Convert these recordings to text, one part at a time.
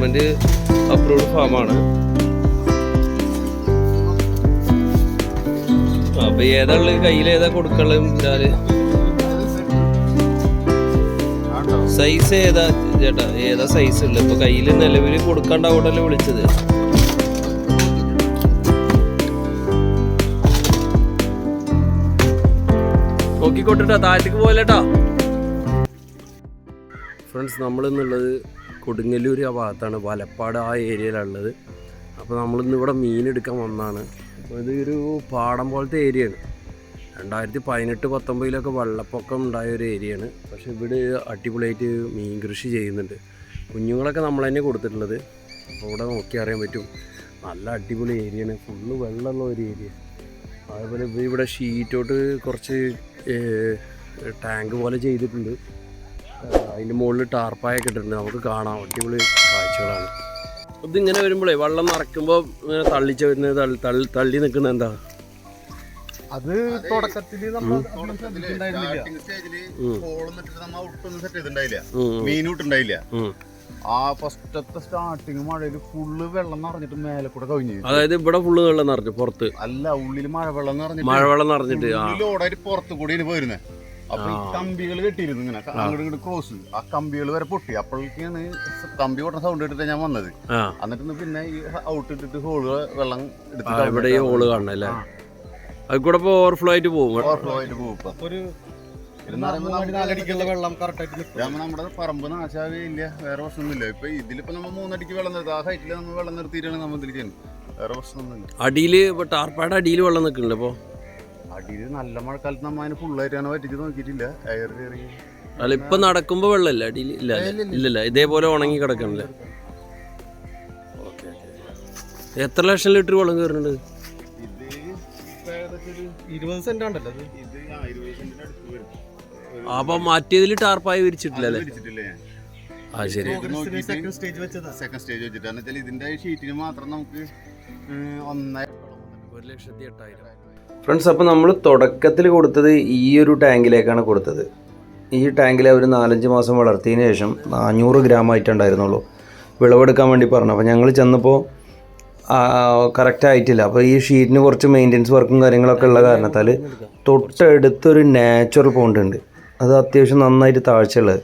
Government approved ഫാമാണ്. അപ്പൊ ഏതാ കയ്യിൽ ഏതാ കൊടുക്കുള്ളത് ഞാൻ സൈസ് ഏതാ? ചേട്ടാ ഏതാ സൈസ് ഉള്ളത് ഇപ്പൊ കയ്യിൽ നിലവിൽ കൊടുക്കാണ്ടാവട്ടല്ലേ വിളിച്ചത്. നോക്കിക്കൊണ്ടിട്ടാ താഴത്തേക്ക് പോലെട്ടാ ഫ്രണ്ട്സ് നമ്മളിന്നുള്ളത് കൊടുങ്ങല്ലൂർ ആ ഭാഗത്താണ്. വലപ്പാട് ആ ഏരിയയിലുള്ളത്. അപ്പോൾ നമ്മളിന്ന് ഇവിടെ മീൻ എടുക്കാൻ വന്നതാണ്. അപ്പോൾ ഇതൊരു പാടം പോലത്തെ ഏരിയയാണ്. രണ്ടായിരത്തി പതിനെട്ട് പത്തൊമ്പതിലൊക്കെ വെള്ളപ്പൊക്കം ഉണ്ടായ ഒരു ഏരിയയാണ്. പക്ഷേ ഇവിടെ അടിപൊളിയായിട്ട് മീൻ കൃഷി ചെയ്യുന്നുണ്ട്. കുഞ്ഞുങ്ങളൊക്കെ നമ്മൾ തന്നെ കൊടുത്തിട്ടുള്ളത്. അപ്പോൾ ഇവിടെ നോക്കി അറിയാൻ പറ്റും. നല്ല അടിപൊളി ഏരിയയാണ്. ഫുള്ള് വെള്ളമുള്ള ഒരു ഏരിയ. അതേപോലെ ഇവിടെ ഷീറ്റോട്ട് കുറച്ച് ടാങ്ക് പോലെ ചെയ്തിട്ടുണ്ട്. അതിന്റെ മുകളിൽ ടാർപ്പായൊക്കെ ഇട്ടിട്ടുണ്ട്. നമുക്ക് കാണാം. അടിപൊളി കാഴ്ചകളാണ്. ഇതിങ്ങനെ വരുമ്പോഴേ വെള്ളം നിറയ്ക്കുമ്പോൾ ഇങ്ങനെ തള്ളിച്ച് വരുന്നത് തള്ളി തള്ളി തള്ളി നിൽക്കുന്നത് എന്താ? അത് തുടക്കത്തിൽ മീൻ ആ ഫസ്റ്റത്തെ സ്റ്റാർട്ടിങ് മഴയിൽ ഫുള്ള് വെള്ളം നിറഞ്ഞിട്ട് മേലെ കൂടെ കവിഞ്ഞു അതായത് ഇവിടെ ഫുള്ള് വെള്ളം നിറഞ്ഞു പുറത്ത്. അല്ല ഉള്ളിൽ മഴവെള്ളം നിറഞ്ഞിട്ട് മഴവെള്ളം നിറഞ്ഞിട്ട് ലോഡായിട്ട് പുറത്ത് കൂടി പോയിരുന്നത് അപ്പൊ ഈ കമ്പികൾ കെട്ടിയിരുന്നു ഇങ്ങനെ. അങ്ങോട്ട് ഇങ്ങോട്ട് ക്രോസ് ആ കമ്പികൾ വരെ പൊട്ടി. അപ്പോഴേക്കാണ് കമ്പി പൊട്ടുന്ന സൗണ്ട് ഇട്ടിട്ട് ഞാൻ വന്നത്. എന്നിട്ട് പിന്നെ ഈ ഔട്ട് ഇട്ടിട്ട് ഹോൾ വെള്ളം എടുത്തിട്ട് ഇവിടെ ഈ ഹോൾ കാണണല്ലേ? അത് കൂടെ ഓവർഫ്ലോ ആയിട്ട് പോകും ഓവർഫ്ലോ ആയിട്ട് പോകും ഒരു നമ്മുടെ പറമ്പ് നാശാവില്ല വേറെ പ്രശ്നമൊന്നുമില്ല. ഇപ്പൊ ഇതിലിപ്പോ നമ്മൾ മൂന്നടിക്ക് വെള്ളം നിർത്തും. ആ ഹൈറ്റിൽ നമ്മൾ വെള്ളം നിർത്തിയിട്ടാണ് നമ്മൾ ഇതിൽ ചെയ്യുന്നത്. വേറെ പ്രശ്നമൊന്നുമില്ല. അടിയിൽ ടാർപ്പാട് അടിയിൽ വെള്ളം നിൽക്കുന്നുണ്ട് അപ്പോൾ അടിയിൽ നല്ല മഴക്കാലത്ത് നമ്മ അതിന് ഫുള്ളായിട്ടാണ് പറ്റിച്ച് നോക്കിയിട്ടില്ല. എയർ കയറി. അല്ല ഇപ്പൊ നടക്കുമ്പോ വെള്ളമില്ല അടിയിൽ ഇല്ല? ഇല്ലല്ല ഇതേപോലെ ഉണങ്ങി കിടക്കണല്ലേ. Okay okay. എത്ര ലക്ഷം ലിറ്റർ വെള്ളം കയറുന്നുണ്ട്? ഇരുപത് സെന്റ് ആണല്ലോ അപ്പൊ മറ്റേതിൽ ടാർപ്പായി വിരിച്ചിട്ടില്ല അല്ലേ? വിരിച്ചിട്ടില്ലേ. ആ ശരി. സെക്കൻഡ് സ്റ്റേജ് വെച്ചതാ. സെക്കൻഡ് സ്റ്റേജ് വെച്ചിട്ട് ഇതിന്റെ ഷീറ്റിന് മാത്രം നമുക്ക് ഒന്നായി ഒന്നര ലക്ഷത്തി എട്ടായിരം ഫ്രണ്ട്സ് അപ്പോൾ നമ്മൾ തുടക്കത്തിൽ കൊടുത്തത് ഈ ഒരു ടാങ്കിലേക്കാണ് കൊടുത്തത്. ഈ ടാങ്കിൽ അവർ നാലഞ്ച് മാസം വളർത്തിയതിന് ശേഷം നാനൂറ് ഗ്രാം ആയിട്ടുണ്ടായിരുന്നുള്ളൂ വിളവെടുക്കാൻ വേണ്ടി പറഞ്ഞു. അപ്പോൾ ഞങ്ങൾ ചെന്നപ്പോൾ കറക്റ്റ് ആയിട്ടില്ല. അപ്പോൾ ഈ ഷീറ്റിന് കുറച്ച് മെയിന്റെനൻസ് വർക്കും കാര്യങ്ങളൊക്കെ ഉള്ള കാരണത്താൽ തൊട്ടടുത്തൊരു നാച്ചുറൽ പോണ്ട് ഉണ്ട്. അത് അത്യാവശ്യം നന്നായിട്ട് താഴ്ചയുള്ളത്.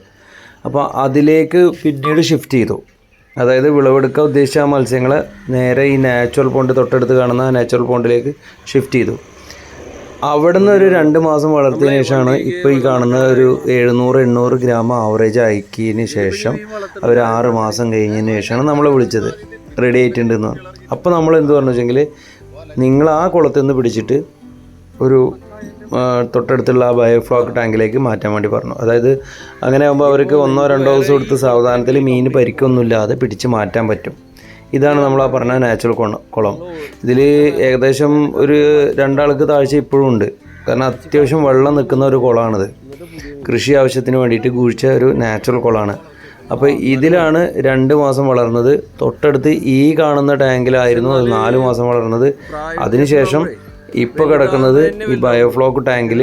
അപ്പോൾ അതിലേക്ക് പിന്നീട് ഷിഫ്റ്റ് ചെയ്തു. അതായത് വിളവെടുക്കാൻ ഉദ്ദേശിച്ച ആ മത്സ്യങ്ങളെ നേരെ ഈ നാച്ചുറൽ പോണ്ട് തൊട്ടടുത്ത് കാണുന്ന നാച്ചുറൽ പോണ്ടിലേക്ക് ഷിഫ്റ്റ് ചെയ്തു. അവിടെ നിന്ന് ഒരു രണ്ട് മാസം വളർത്തിയതിനു ശേഷമാണ് ഇപ്പോൾ ഈ കാണുന്ന ഒരു എഴുന്നൂറ് എണ്ണൂറ് ഗ്രാം ആവറേജ് ആക്കിയതിന് ശേഷം അവർ ആറ് മാസം കഴിഞ്ഞതിന് ശേഷമാണ് നമ്മൾ വിളിച്ചത്. റെഡി ആയിട്ടുണ്ടെന്ന്. അപ്പോൾ നമ്മൾ എന്ത് പറഞ്ഞു വെച്ചെങ്കിൽ നിങ്ങൾ ആ കുളത്തിൽ നിന്ന് പിടിച്ചിട്ട് ഒരു തൊട്ടടുത്തുള്ള ആ ബയോഫ്ലോക്ക് ടാങ്കിലേക്ക് മാറ്റാൻ വേണ്ടി പറഞ്ഞു. അതായത് അങ്ങനെ ആകുമ്പോൾ അവർക്ക് ഒന്നോ രണ്ടോ ദിവസം കൊടുത്ത് സാവധാനത്തിൽ മീൻ പരിക്കൊന്നുമില്ലാതെ പിടിച്ച് മാറ്റാൻ പറ്റും. ഇതാണ് നമ്മൾ ആ പറഞ്ഞ നാച്ചുറൽ കുളം. ഇതിൽ ഏകദേശം ഒരു രണ്ടാൾക്ക് താഴ്ച ഇപ്പോഴും ഉണ്ട്. കാരണം അത്യാവശ്യം വെള്ളം നിൽക്കുന്ന ഒരു കുളമാണിത്. കൃഷി ആവശ്യത്തിന് വേണ്ടിയിട്ട് കുഴിച്ച ഒരു നാച്ചുറൽ കുളമാണ്. അപ്പോൾ ഇതിലാണ് രണ്ട് മാസം വളർന്നത്. തൊട്ടടുത്ത് ഈ കാണുന്ന ടാങ്കിലായിരുന്നു അത് നാല് മാസം വളർന്നത്. അതിനുശേഷം ഇപ്പോൾ കിടക്കുന്നത് ഈ ബയോഫ്ലോക്ക് ടാങ്കിൽ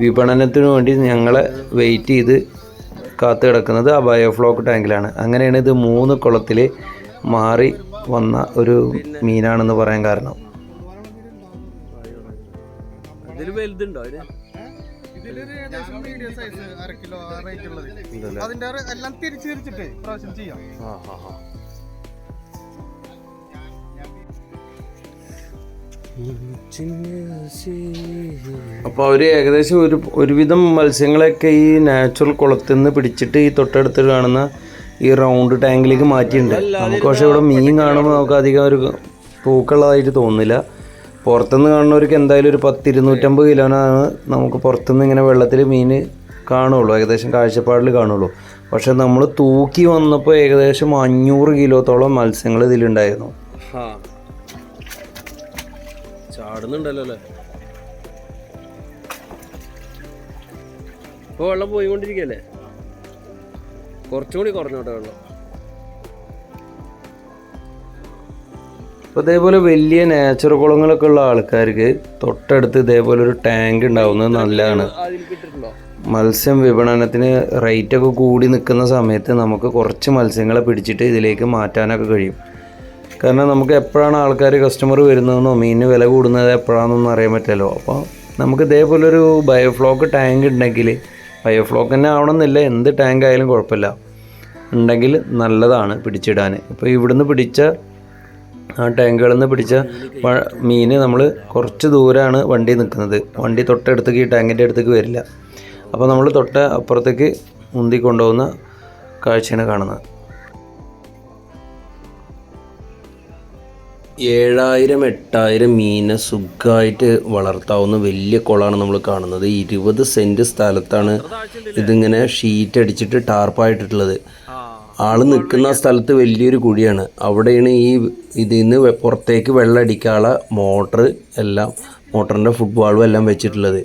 വിപണനത്തിന് വേണ്ടി ഞങ്ങളെ വെയിറ്റ് ചെയ്ത് കാത്തു കിടക്കുന്നത് ആ ബയോഫ്ലോക്ക് ടാങ്കിലാണ് അങ്ങനെയാണ് ഇത് മൂന്ന് കുളത്തിൽ മാറി വന്ന ഒരു മീനാണെന്ന് പറയാൻ കാരണം. ഇതിലൊരു ഏകദേശം മീഡിയം സൈസ് അര കിലോ റേറ്റ് ഉള്ളത്. അതിന്റെ എല്ലാം തിരിച്ചു തിരിച്ചിട്ട് പ്രാവശ്യം ചെയ്യാം. അപ്പോൾ അവർ ഏകദേശം ഒരു ഒരുവിധം മത്സ്യങ്ങളൊക്കെ ഈ നാച്ചുറൽ കുളത്തിൽ നിന്ന് പിടിച്ചിട്ട് ഈ തൊട്ടടുത്ത് കാണുന്ന ഈ റൗണ്ട് ടാങ്കിലേക്ക് മാറ്റിയിട്ടുണ്ട്. നമുക്ക് പക്ഷേ ഇവിടെ മീൻ കാണുമ്പോൾ നമുക്ക് അധികം ഒരു പൂക്കളായിട്ട് തോന്നുന്നില്ല. പുറത്തുനിന്ന് കാണുന്നവർക്ക് എന്തായാലും ഒരു പത്ത് ഇരുന്നൂറ്റമ്പത് കിലോനാണ് നമുക്ക് പുറത്തുനിന്ന് ഇങ്ങനെ വെള്ളത്തിൽ മീൻ കാണുള്ളൂ. ഏകദേശം കാഴ്ചപ്പാടിൽ കാണുള്ളൂ. പക്ഷെ നമ്മൾ തൂക്കി വന്നപ്പോൾ ഏകദേശം അഞ്ഞൂറ് കിലോത്തോളം മത്സ്യങ്ങൾ ഇതിലുണ്ടായിരുന്നു. ചാടുന്നുണ്ടല്ലോ അല്ലേ? ഇപ്പോൾ വെള്ളം പോയിക്കൊണ്ടിരിക്കുകയല്ലേ? കുറച്ചുകൂടി കുറഞ്ഞോട്ടെ വെള്ളം. അപ്പോൾ ഇതേപോലെ വലിയ നാച്ചുറൽ കുളങ്ങളൊക്കെ ഉള്ള ആൾക്കാർക്ക് തൊട്ടടുത്ത് ഇതേപോലെ ഒരു ടാങ്ക് ഉണ്ടാവുന്നത് നല്ലതാണ്. മത്സ്യം വിപണനത്തിന് റേറ്റൊക്കെ കൂടി നിൽക്കുന്ന സമയത്ത് നമുക്ക് കുറച്ച് മത്സ്യങ്ങളെ പിടിച്ചിട്ട് ഇതിലേക്ക് മാറ്റാനൊക്കെ കഴിയും. കാരണം നമുക്ക് എപ്പോഴാണ് ആൾക്കാർ കസ്റ്റമർ വരുന്നതെന്നോ മീനിന് വില കൂടുന്നത് എപ്പോഴാണെന്നൊന്നും അറിയാൻ പറ്റില്ലല്ലോ. അപ്പോൾ നമുക്ക് ഇതേപോലൊരു ബയോഫ്ലോക്ക് ടാങ്ക് ഉണ്ടെങ്കിൽ ബയോഫ്ലോക്ക് തന്നെ ആവണമെന്നില്ല. എന്ത് ടാങ്ക് ആയാലും കുഴപ്പമില്ല. ഉണ്ടെങ്കിൽ നല്ലതാണ് പിടിച്ചിടാൻ. ഇപ്പോൾ ഇവിടുന്ന് പിടിച്ച ആ ടാങ്കുകളിൽ നിന്ന് പിടിച്ച മീൻ നമ്മൾ കുറച്ച് ദൂരമാണ് വണ്ടി നിൽക്കുന്നത്. വണ്ടി തൊട്ടടുത്തേക്ക് ഈ ടാങ്കിന്റെ അടുത്തേക്ക് വരില്ല. അപ്പോൾ നമ്മൾ തൊട്ട അപ്പുറത്തേക്ക് മുന്തി കൊണ്ടുപോകുന്ന കാഴ്ചയാണ് കാണുന്നത്. ഏഴായിരം എട്ടായിരം മീനെ സുഖമായിട്ട് വളർത്താവുന്ന വലിയ കുളമാണ് നമ്മൾ കാണുന്നത്. ഇരുപത് സെന്റ് സ്ഥലത്താണ് ഇതിങ്ങനെ ഷീറ്റ് അടിച്ചിട്ട് ടാർപ്പായിട്ടിട്ടുള്ളത്. ആൾ നിൽക്കുന്ന സ്ഥലത്ത് വലിയൊരു കുഴിയാണ്. അവിടെയാണ് ഈ ഇതിൽ നിന്ന് പുറത്തേക്ക് വെള്ളം അടിക്കാനുള്ള മോട്ടർ എല്ലാം മോട്ടറിന്റെ ഫുട്ബോളും എല്ലാം വെച്ചിട്ടുള്ളത്.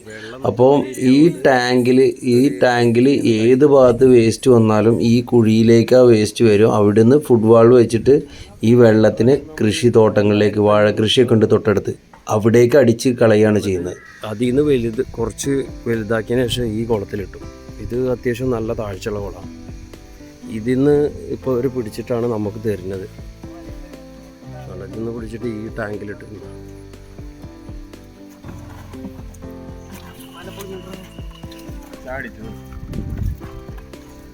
അപ്പോൾ ഈ ടാങ്കിൽ ഈ ടാങ്കിൽ ഏത് ഭാഗത്ത് വേസ്റ്റ് വന്നാലും ഈ കുഴിയിലേക്ക് ആ വേസ്റ്റ് വരും. അവിടുന്ന് ഫുട്ബോൾ വെച്ചിട്ട് ഈ വെള്ളത്തിന് കൃഷി തോട്ടങ്ങളിലേക്ക് വാഴ കൃഷിയൊക്കെ ഉണ്ട് തൊട്ടടുത്ത്. അവിടേക്ക് അടിച്ച് കളയാണ് ചെയ്യുന്നത്. അതിൽ നിന്ന് വലുത് കുറച്ച് വലുതാക്കിയതിന് ശേഷം ഈ കുളത്തിലിട്ടു. ഇത് അത്യാവശ്യം നല്ല താഴ്ചയുള്ള കുളമാണ്. ഇതിൽ നിന്ന് ഇപ്പോൾ ഒരു പിടിച്ചിട്ടാണ് നമുക്ക് തരുന്നത്. വെള്ളത്തിൽ നിന്ന് പിടിച്ചിട്ട് ഈ ടാങ്കിലിട്ട്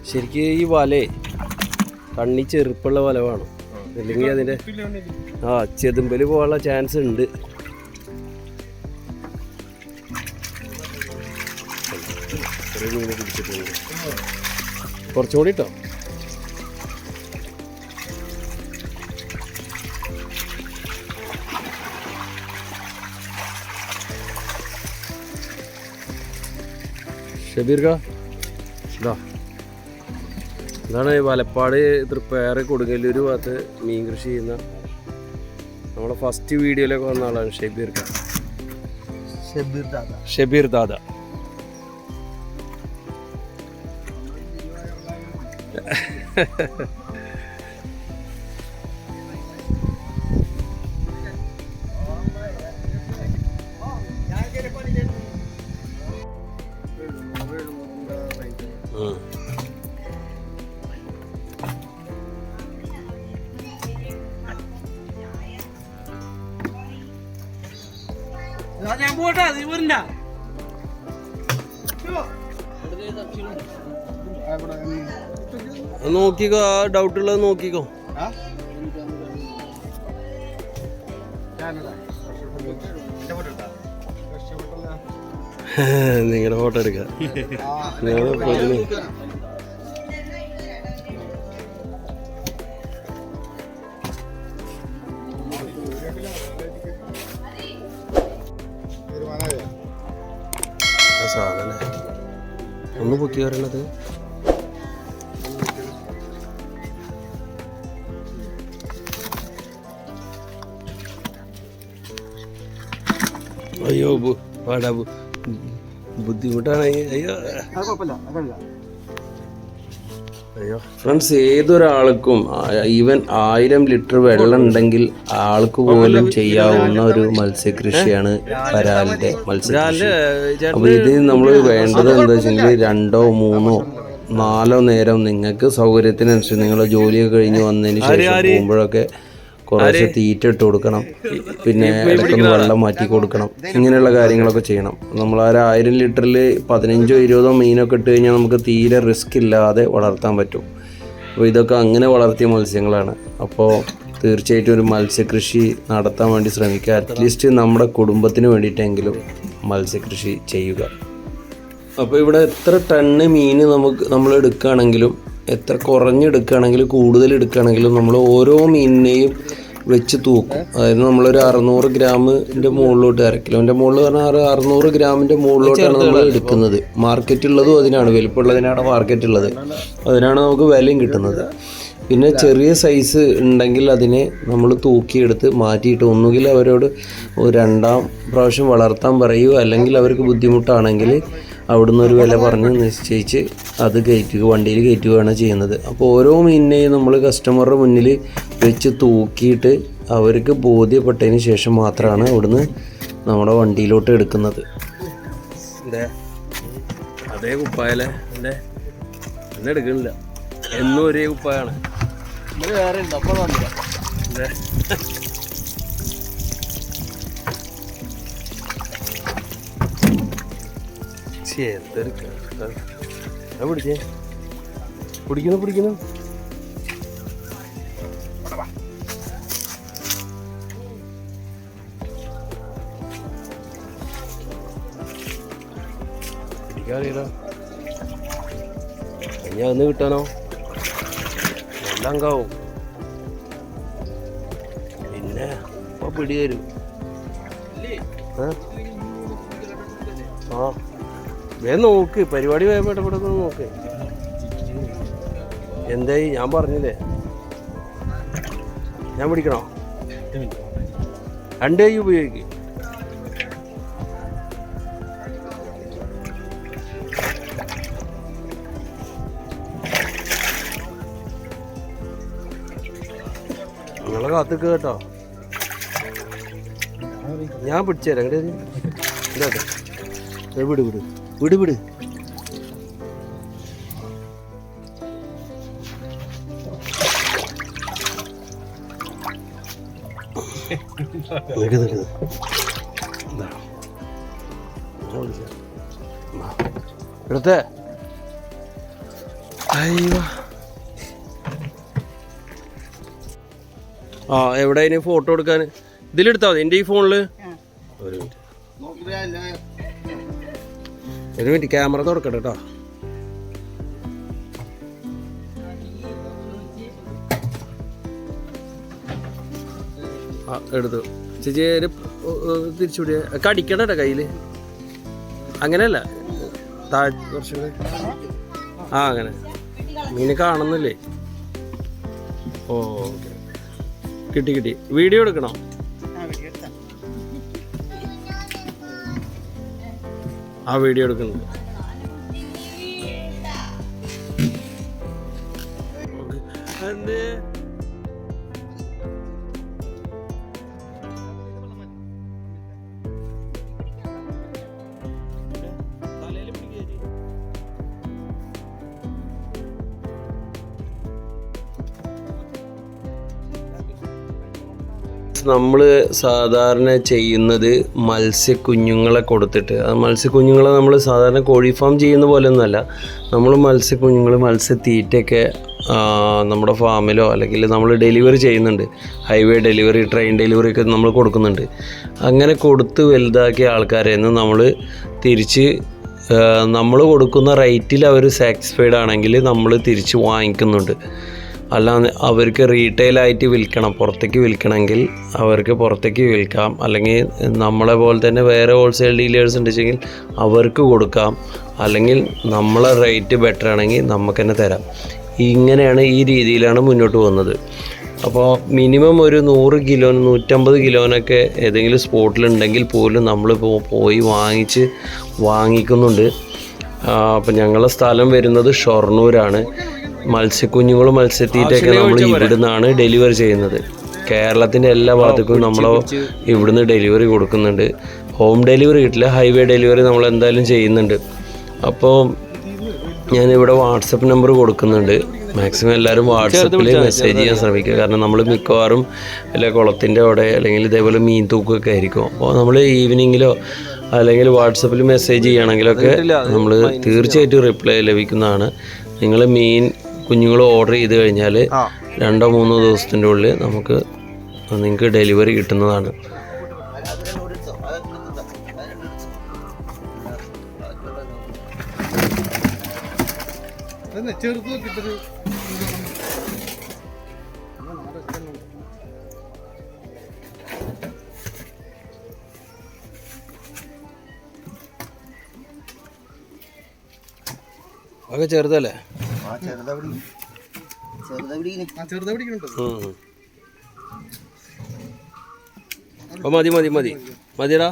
ശരിക്കും ഈ വലേ കണ്ണി ചെറുപ്പുള്ള വല വേണം. അല്ലെങ്കിൽ അതിന്റെ ആ ചെതുമ്പൽ പോകാനുള്ള ചാൻസ് ഉണ്ട്. കുറച്ചുകൂടി കേട്ടോ ഷബീർഗ ഇതാ. ഇതാണ് വലപ്പാട് തൃപ്പയാറ് കൊടുങ്ങല്ലൂർ ഭാഗത്ത് മീൻ കൃഷി ചെയ്യുന്ന നമ്മളെ ഫസ്റ്റ് വീഡിയോയിലൊക്കെ വന്ന ആളാണ് ഷെബീർ ഷബീർ ദാദ ഉം. ഞാൻ പോട്ടെ നീ വരണ്ട. നോക്കിക്കോ ആ ഡൗട്ട് ഉള്ളത് നോക്കിക്കോ. നിങ്ങളുടെ ഫോട്ടോ എടുക്കാം. നിങ്ങളുടെ പറയണത്? അയ്യോ പാടാ ബുദ്ധിമുട്ടാണ്. അയ്യോ കുഴപ്പമില്ല അയ്യോ ഫ്രണ്ട്സ് ഏതൊരാൾക്കും ഈവൻ ആയിരം ലിറ്റർ വെള്ളം ഉണ്ടെങ്കിൽ ആൾക്ക് പോലും ചെയ്യാവുന്ന ഒരു മത്സ്യകൃഷിയാണ് വരാലിന്റെ മത്സ്യകൃഷി. അപ്പൊ ഇത് നമ്മൾ വേണ്ടത് എന്താ വെച്ചെങ്കിൽ രണ്ടോ മൂന്നോ നാലോ നേരം നിങ്ങൾക്ക് സൗകര്യത്തിനനുസരിച്ച് നിങ്ങളുടെ ജോലിയൊക്കെ കഴിഞ്ഞ് വന്നതിന് ശേഷം പോകുമ്പോഴൊക്കെ കുറേശ്ശെ തീറ്റ ഇട്ട് കൊടുക്കണം. പിന്നെ ഇടയ്ക്കൊന്ന് വെള്ളം മാറ്റി കൊടുക്കണം. ഇങ്ങനെയുള്ള കാര്യങ്ങളൊക്കെ ചെയ്യണം. നമ്മൾ ആ ഒരു ആയിരം ലിറ്ററിൽ പതിനഞ്ചോ ഇരുപതോ മീനൊക്കെ ഇട്ട് കഴിഞ്ഞാൽ നമുക്ക് തീരെ റിസ്ക് ഇല്ലാതെ വളർത്താൻ പറ്റും. അപ്പോൾ ഇതൊക്കെ അങ്ങനെ വളർത്തിയ മത്സ്യങ്ങളാണ്. അപ്പോൾ തീർച്ചയായിട്ടും ഒരു മത്സ്യകൃഷി നടത്താൻ വേണ്ടി ശ്രമിക്കുക. അറ്റ്ലീസ്റ്റ് നമ്മുടെ കുടുംബത്തിന് വേണ്ടിയിട്ടെങ്കിലും മത്സ്യകൃഷി ചെയ്യുക. അപ്പോൾ ഇവിടെ എത്ര ടണ്ണ് മീൻ നമുക്ക് നമ്മൾ എടുക്കുകയാണെങ്കിലും എത്ര കുറഞ്ഞെടുക്കുകയാണെങ്കിലും കൂടുതൽ എടുക്കുകയാണെങ്കിലും നമ്മൾ ഓരോ മീനിനെയും വെച്ച് തൂക്കും. അതായത് നമ്മളൊരു അറുന്നൂറ് ഗ്രാമിന്റെ മുകളിലോട്ട് അര കിലോന്റെ മുകളിൽ പറഞ്ഞാൽ അറുന്നൂറ് ഗ്രാമിന്റെ മുകളിലോട്ടാണ് നമ്മൾ എടുക്കുന്നത്. മാർക്കറ്റ് ഉള്ളതും അതിനാണ്. വലിപ്പമുള്ളതിനാണ് മാർക്കറ്റ് ഉള്ളത്. അതിനാണ് നമുക്ക് വിലയും കിട്ടുന്നത്. പിന്നെ ചെറിയ സൈസ് ഉണ്ടെങ്കിൽ അതിനെ നമ്മൾ തൂക്കിയെടുത്ത് മാറ്റിയിട്ട് ഒന്നുകിൽ അവരോട് രണ്ടാം പ്രാവശ്യം വളർത്താൻ പറയുക അല്ലെങ്കിൽ അവർക്ക് ബുദ്ധിമുട്ടാണെങ്കിൽ അവിടുന്ന് ഒരു വില പറഞ്ഞ് നിശ്ചയിച്ച് അത് കയറ്റുക വണ്ടിയിൽ കയറ്റുകയാണ് ചെയ്യുന്നത്. അപ്പോൾ ഓരോ മീനിനെയും നമ്മൾ കസ്റ്റമറുടെ മുന്നിൽ വെച്ച് തൂക്കിയിട്ട് അവർക്ക് ബോധ്യപ്പെട്ടതിന് ശേഷം മാത്രമാണ് അവിടുന്ന് നമ്മുടെ വണ്ടിയിലോട്ട് എടുക്കുന്നത്. അതേ കുപ്പായല്ലേ? അല്ലേ എന്നെ എടുക്കണില്ല. എന്നും ഒരേ കുപ്പായാണ്. വേറെ ഉണ്ട് അപ്പോൾ പിടിച്ചേ പിടിക്കുന്നു പിടിക്കുന്നു പിടിക്കാറിയല്ലോ ഇനി കിട്ടാനോ എല്ലാം പിന്നെ ഇപ്പൊ പിടി തരും? വേഗം നോക്ക് പരിപാടി വേഗം ഇടപെടുന്നത് നോക്ക്. എന്തായി? ഞാൻ പറഞ്ഞില്ലേ? ഞാൻ പിടിക്കണോ? രണ്ട് കൈ ഉപയോഗിക്ക്. നിങ്ങളെ കാത്തുക്ക് കേട്ടോ. ഞാൻ പിടിച്ചുതരാം എങ്ങടെ ഇതാട്ടെ ഏ, വിട് വിട്. വിട് വിട്. എടുത്തേ. അയ്യോ. ആ എവിടെ ഇനി ഫോട്ടോ എടുക്കാൻ ഇതിലെടുത്താൽ മതി. എന്റെ ഈ ഫോണിൽ ഒരു മിനിറ്റ്. ഒരു മിനിറ്റ് ക്യാമറ തുറക്കട്ടെ കേട്ടോ. ആ എടുത്തു. ചേച്ചി ഒരു തിരിച്ചുപിടിയ കടിക്കണ കേട്ടോ കയ്യിൽ അങ്ങനെയല്ല. താഴ് കുറച്ചുകൂടെ. ആ അങ്ങനെ. മീന് കാണുന്നില്ലേ? ഓ. കിട്ടി കിട്ടി. വീഡിയോ എടുക്കണോ? ആ വീഡിയോ എടുക്കുന്നുണ്ട് നമ്മൾ സാധാരണ ചെയ്യുന്നത് മത്സ്യക്കുഞ്ഞുങ്ങളെ കൊടുത്തിട്ട്. ആ മത്സ്യക്കുഞ്ഞുങ്ങളെ നമ്മൾ സാധാരണ കോഴി ഫാം ചെയ്യുന്ന പോലെ ഒന്നുമല്ല നമ്മൾ മത്സ്യക്കുഞ്ഞുങ്ങൾ മത്സ്യത്തീറ്റയൊക്കെ തീറ്റയൊക്കെ നമ്മുടെ ഫാമിലോ അല്ലെങ്കിൽ നമ്മൾ ഡെലിവറി ചെയ്യുന്നുണ്ട്. ഹൈവേ ഡെലിവറി ട്രെയിൻ ഡെലിവറി ഒക്കെ നമ്മൾ കൊടുക്കുന്നുണ്ട്. അങ്ങനെ കൊടുത്ത് വലുതാക്കിയ ആൾക്കാരെ നിന്ന് നമ്മൾ തിരിച്ച് നമ്മൾ കൊടുക്കുന്ന റേറ്റിൽ അവർ സാറ്റിസ്ഫൈഡ് ആണെങ്കിൽ നമ്മൾ തിരിച്ച് വാങ്ങിക്കുന്നുണ്ട്. അല്ലാതെ അവർക്ക് റീറ്റെയിലായിട്ട് വിൽക്കണം പുറത്തേക്ക് വിൽക്കണമെങ്കിൽ അവർക്ക് പുറത്തേക്ക് വിൽക്കാം. അല്ലെങ്കിൽ നമ്മളെ പോലെ തന്നെ വേറെ ഹോൾസെയിൽ ഡീലേഴ്സ് ഉണ്ടെങ്കിൽ അവർക്ക് കൊടുക്കാം. അല്ലെങ്കിൽ നമ്മളെ റേറ്റ് ബെറ്റർ ആണെങ്കിൽ നമുക്ക് തന്നെ തരാം. ഇങ്ങനെയാണ് ഈ രീതിയിലാണ് മുന്നോട്ട് പോകുന്നത്. അപ്പോൾ മിനിമം ഒരു നൂറ് കിലോ നൂറ്റമ്പത് കിലോനൊക്കെ ഏതെങ്കിലും സ്പോട്ടിലുണ്ടെങ്കിൽ പോലും നമ്മൾ പോയി വാങ്ങിച്ച് വാങ്ങിക്കുന്നുണ്ട്. അപ്പം ഞങ്ങളുടെ സ്ഥലം വരുന്നത് ഷൊർണൂരാണ്. മത്സ്യക്കുഞ്ഞുങ്ങളും മത്സ്യത്തീറ്റയൊക്കെ നമ്മൾ ഇവിടുന്നാണ് ഡെലിവറി ചെയ്യുന്നത്. കേരളത്തിന്റെ എല്ലാ ഭാഗത്തേക്കും നമ്മൾ ഇവിടുന്ന് ഡെലിവറി കൊടുക്കുന്നുണ്ട്. ഹോം ഡെലിവറി കിട്ടില്ല ഹൈവേ ഡെലിവറി നമ്മൾ എന്തായാലും ചെയ്യുന്നുണ്ട്. അപ്പോൾ ഞാനിവിടെ വാട്സപ്പ് നമ്പർ കൊടുക്കുന്നുണ്ട്. മാക്സിമം എല്ലാവരും വാട്സപ്പിൽ മെസ്സേജ് ചെയ്യാൻ ശ്രമിക്കുക. കാരണം നമ്മൾ മിക്കവാറും വല്ല കുളത്തിന്റെ അവിടെ അല്ലെങ്കിൽ ഇതേപോലെ മീൻ തൂക്കൊക്കെ ആയിരിക്കും. അപ്പോൾ നമ്മൾ ഈവനിങ്ങിലോ അല്ലെങ്കിൽ വാട്സപ്പിൽ മെസ്സേജ് ചെയ്യണമെങ്കിലൊക്കെ നമ്മൾ തീർച്ചയായിട്ടും റിപ്ലൈ ലഭിക്കുന്നതാണ്. നിങ്ങൾ മീൻ കുഞ്ഞുങ്ങൾ ഓർഡർ ചെയ്ത് കഴിഞ്ഞാൽ രണ്ടോ മൂന്നോ ദിവസത്തിന്റെ ഉള്ളിൽ നമുക്ക് നിങ്ങൾക്ക് ഡെലിവറി കിട്ടുന്നതാണ്. ഒക്കെ ചെറുതല്ലേ? ഓ മതി മതി മതി. മതിയടാ.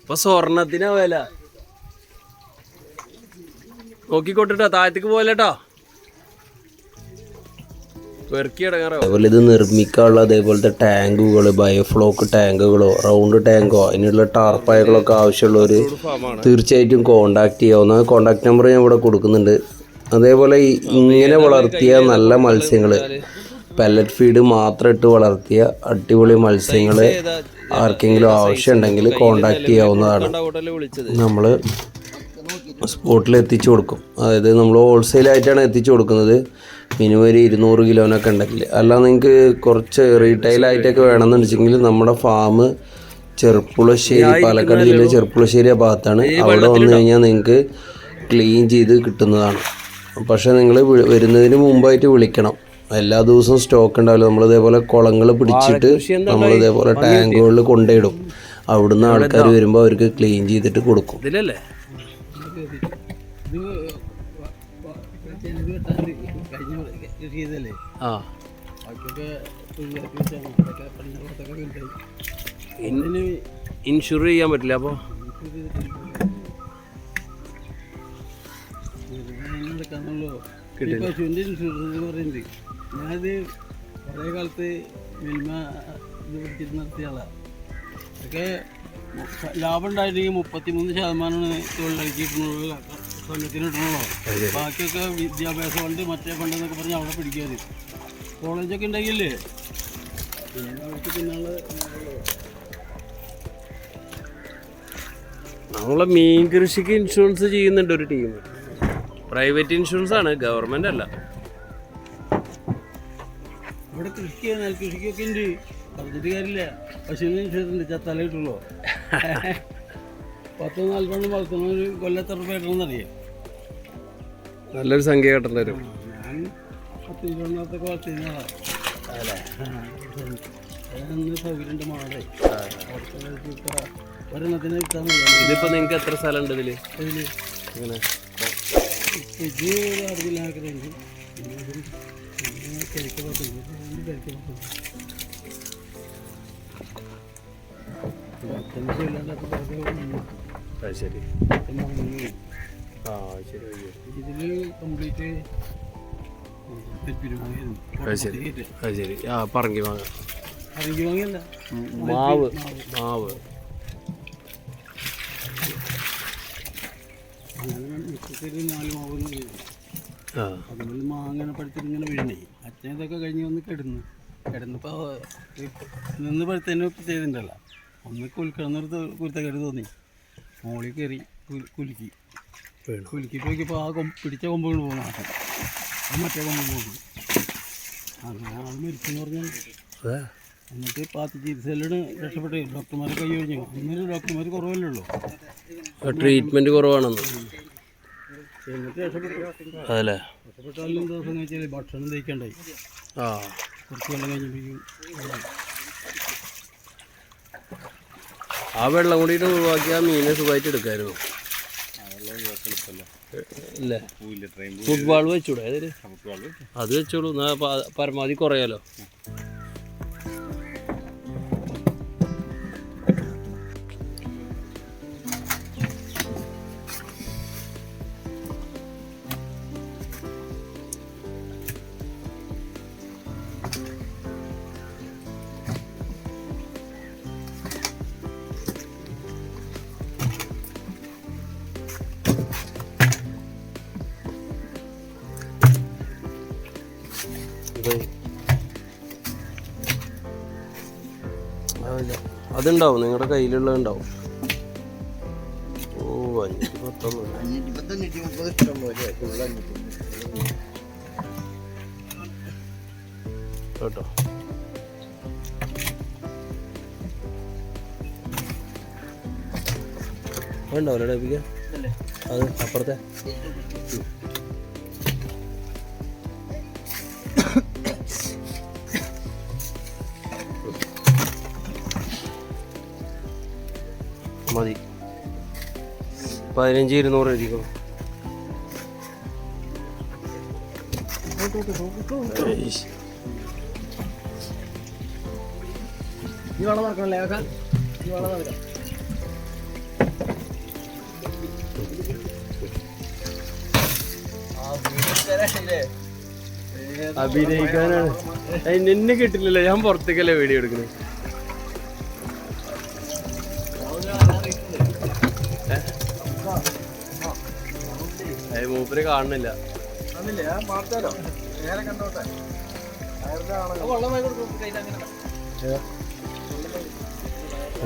ഇപ്പൊ സ്വർണത്തിനാവല വില. നോക്കിക്കോട്ടിട്ടോ താഴത്തേക്ക് പോവല്ലേട്ടോ. അതേപോലെ ഇത് നിർമ്മിക്കാനുള്ള അതേപോലത്തെ ടാങ്കുകൾ ബയോഫ്ലോക്ക് ടാങ്കുകളോ റൗണ്ട് ടാങ്കോ അതിനുള്ള ടാർപ്പായകളൊക്കെ ആവശ്യമുള്ളവർ തീർച്ചയായിട്ടും കോണ്ടാക്ട് ചെയ്യാവുന്ന കോണ്ടാക്ട് നമ്പർ ഞാൻ ഇവിടെ കൊടുക്കുന്നുണ്ട്. അതേപോലെ ഇങ്ങനെ വളർത്തിയ നല്ല മത്സ്യങ്ങൾ പെല്ലറ്റ് ഫീഡ് മാത്രം ഇട്ട് വളർത്തിയ അടിപൊളി മത്സ്യങ്ങൾ ആർക്കെങ്കിലും ആവശ്യമുണ്ടെങ്കിൽ കോണ്ടാക്ട് ചെയ്യാവുന്നതാണ്. നമ്മൾ സ്പോട്ടിൽ എത്തിച്ചു കൊടുക്കും. അതായത് നമ്മൾ ഹോൾസെയിലായിട്ടാണ് എത്തിച്ചു കൊടുക്കുന്നത്. മിനിമം ഒരു ഇരുന്നൂറ് കിലോനൊക്കെ ഉണ്ടെങ്കിൽ. അല്ല നിങ്ങൾക്ക് കുറച്ച് റീറ്റെയിൽ റീറ്റെയിലായിട്ടൊക്കെ വേണമെന്നുണ്ടെങ്കിൽ നമ്മുടെ ഫാം ചെറുപ്പുളശ്ശേരി പാലക്കാട് ജില്ലയിലെ ചെറുപ്പുളശ്ശേരി ആ ഭാഗത്താണ്. അവിടെ വന്നു കഴിഞ്ഞാൽ നിങ്ങൾക്ക് ക്ലീൻ ചെയ്ത് കിട്ടുന്നതാണ്. പക്ഷേ നിങ്ങൾ വരുന്നതിന് മുമ്പായിട്ട് വിളിക്കണം. എല്ലാ ദിവസവും സ്റ്റോക്ക് ഉണ്ടാവില്ല. നമ്മൾ ഇതേപോലെ കുളങ്ങൾ പിടിച്ചിട്ട് നമ്മൾ ഇതേപോലെ ടാങ്കുകളിൽ കൊണ്ടുപോയിടും അവിടുന്ന് ആൾക്കാർ വരുമ്പോൾ അവർക്ക് ക്ലീൻ ചെയ്തിട്ട് കൊടുക്കും. ഇൻഷുർ ചെയ്യാൻ പറ്റില്ല അപ്പോൾ പശുവിന്റെ ഇൻഷുറൻസ് പറയുന്നത് ഞാനത് കുറേ കാലത്ത് മിൽമ ഇത് പിടിച്ചിട്ട് നടത്തിയ ആളാണ് അതൊക്കെ ലാഭം ഉണ്ടായിട്ടെങ്കിൽ മുപ്പത്തിമൂന്ന് ശതമാനമാണ് തൊഴിലാളിക്ക് കിട്ടുന്നുള്ളൂ ബാക്കിയൊക്കെ വിദ്യാഭ്യാസ ഫണ്ട് മറ്റേ ഫണ്ട് എന്നൊക്കെ പറഞ്ഞ് അവിടെ പിടിക്കാതെ കോളേജൊക്കെ ഉണ്ടെങ്കിലേ. നമ്മളെ മീൻ കൃഷിക്ക് ഇൻഷുറൻസ് ചെയ്യുന്നുണ്ട് ഒരു ടീം പ്രൈവറ്റ് ഇൻഷുറൻസ് ആണ് ഗവൺമെന്റ് അല്ല. ഇവിടെ കൃഷി നെൽകൃഷിക്കൊക്കെ ഉണ്ട്. പറഞ്ഞിട്ട് കാര്യമില്ല. പശുവിന് ഇൻഷുറൻസ് ഉണ്ട്. ചത്താലേ കിട്ടുള്ളൂ. പത്ത് നാൽപ്പണ്ണം വളർത്തുന്ന ഒരു കൊല്ലത്തെ റുപ്യ നല്ലൊരു സംഖ്യ കിട്ടേണ്ടി വരും ഞാൻ പത്ത് ഇരുപത്തൊക്കെ സൗകര്യമുണ്ട് മാടേ ഒരെണ്ണത്തിന് കിട്ടാൻ ഇതിപ്പോ നിങ്ങൾക്ക് എത്ര സ്ഥലം ഉണ്ട് ഇതിൽ? ഇതിൽ ഇങ്ങനെ. ഇത് ഇതിൽ അത് ശരി ആ ശരി കംപ്ലീറ്റ് അത് ശരി ആ പറങ്കി വാങ്ങാം മാവ്. മാവ്. ആ. അച്ഛൻ ഇതൊക്കെ കഴിഞ്ഞ് വന്ന് കിടന്നു. കിടന്നപ്പോൾ നിന്ന് പഴുത്തന്നെ ചെയ്തിട്ടുണ്ടല്ലോ ഒന്ന് കുലിക്കിടന്നൊരു കുരുത്തക്കേട് തോന്നി. മോളിൽ കയറി കുലുക്കി. കുലുക്കി നോക്കിയപ്പോൾ ആ കൊമ്പ് പിടിച്ച കൊമ്പ് കൊണ്ട് പോകുന്നു ആദ്യം ആ മറ്റേ കൊമ്പ് പോകുന്നു അങ്ങനെ ആൾ മരിച്ചെന്ന് പറഞ്ഞാൽ എന്നിട്ട് പാത്തി ചികിത്സയിലാണ് രക്ഷപ്പെട്ട് ഡോക്ടർമാരെ കൈ ഒഴിഞ്ഞു. ഇന്നലെ ഡോക്ടർമാർ കുറവല്ലേ ഉള്ളൂ. ട്രീറ്റ്മെന്റ് കുറവാണെന്ന്. എന്നിട്ട് രക്ഷപ്പെട്ടു. അതല്ലേ? രക്ഷപ്പെട്ടാലും ദിവസം കഴിച്ചാൽ ഭക്ഷണം തയ്ക്കണ്ടായി ആ. കുറച്ച് കൊല്ലം കഴിഞ്ഞപ്പോഴേക്കും ആ വെള്ളം കൂടിയിട്ട് ഒഴിവാക്കിയാൽ മീനെ സുഖമായിട്ട് എടുക്കായിരുന്നു. ഇല്ലേ? ഫുട്ബോൾ വെച്ചൂടെ? അത് വെച്ചോളൂ. എന്നാ പരമാവധി കുറയാലോ? അതുണ്ടാവും നിങ്ങളുടെ കയ്യിലുള്ളത് ഉണ്ടാവും ഓ അഞ്ഞൂറ്റി പത്തൊന്നൂറ്റി കേട്ടോ ഉണ്ടാവില്ല അത് അപ്പുറത്തെ? മതി. പതിനഞ്ച് ഇരുന്നൂറ് എഴുതിക്കണം ഈ വളം അഭിനയിക്കാനാണ്. എന്നെ കിട്ടില്ലല്ലോ ഞാൻ പുറത്തേക്കല്ലേ വീഡിയോ എടുക്കുന്നത് മൂപ്പര് കാണുന്നില്ല.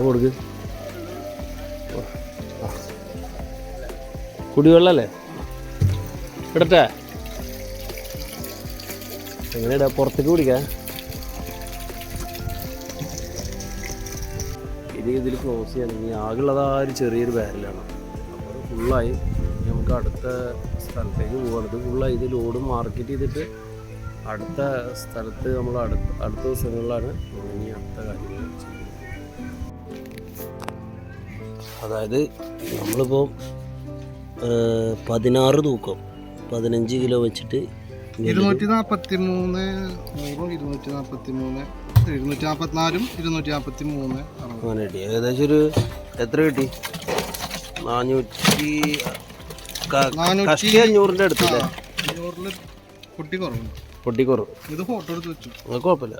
കൊടുക്ക് കുടിവെള്ളല്ലേ? ഇടട്ടെ. എങ്ങനെയാ പുറത്തേക്ക് കുടിക്കാൻ? ഇത് ഇതിൽ ക്ലോസ് ചെയ്യണമെങ്കിൽ ആകെയുള്ളത് ആ ഒരു ചെറിയൊരു ബാരലാണ്. ഫുള്ളായി നമുക്ക് അടുത്ത സ്ഥലത്തേക്ക് പോകാണ് ഇത് ഫുള്ളായി ഇത് ലോഡ് മാർക്കറ്റ് ചെയ്തിട്ട് അടുത്ത സ്ഥലത്ത് നമ്മൾ അടുത്ത അടുത്ത ദിവസങ്ങളിലാണ് ഇനി അടുത്ത കാര്യങ്ങൾ അതായത് നമ്മളിപ്പോൾ പതിനാറ് തൂക്കം. പതിനഞ്ച് കിലോ വെച്ചിട്ട് ഇരുന്നൂറ്റി നാൽപ്പത്തി മൂന്ന് നൂറും ഇരുന്നൂറ്റി നാൽപ്പത്തി മൂന്ന് ഇരുന്നൂറ്റി നാൽപ്പത്തിനാലും ഇരുന്നൂറ്റി നാൽപ്പത്തി മൂന്ന് അങ്ങനെ കിട്ടി. ഏകദേശം ഒരു എത്ര കിട്ടി? നാനൂറ്റി കഷ്ടി അഞ്ഞൂറിന്റെ അടുത്തില്ലേ? പൊട്ടിക്കുറവ് ഇത് ഫോട്ടോ എടുത്ത് വെച്ചു. അത് കുഴപ്പമില്ല.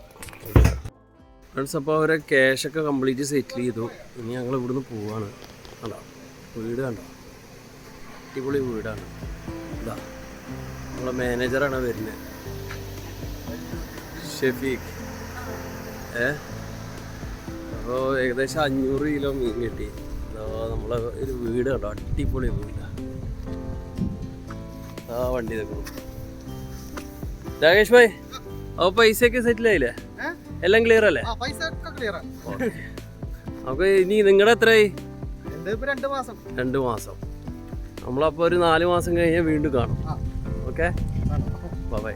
ഫ്രണ്ട്സ് അപ്പോൾ അവരെ ക്യാഷൊക്കെ കംപ്ലീറ്റ് സെറ്റിൽ ചെയ്തു. ഇനി ഞങ്ങൾ ഇവിടുന്ന് പോവാണ്. കണ്ടോ? വീട് കണ്ടോ? അടിപൊളി വീടാണ്. ഇതാ. നമ്മളെ മാനേജറാണ് വരുന്നത് ഷെഫീഖ്. ഏ? അപ്പോൾ ഏകദേശം അഞ്ഞൂറ് കിലോ മീൻ കിട്ടി. നമ്മളെ ഒരു വീട് കണ്ടോ? അടിപൊളി വീടാണ് ആ വണ്ടി നിൽക്കുന്നു രാകേഷ് ഭായ് അപ്പൊ പൈസ ഒക്കെ സെറ്റിൽ ആയില്ലേ? എല്ലാം ക്ലിയർ അല്ലേ? അപ്പൊ ഇനി നിങ്ങളുടെ എത്രയായി? രണ്ട് മാസം. നമ്മളപ്പോ ഒരു നാല് മാസം കഴിഞ്ഞാൽ വീണ്ടും കാണും. ഓക്കെ? ബൈ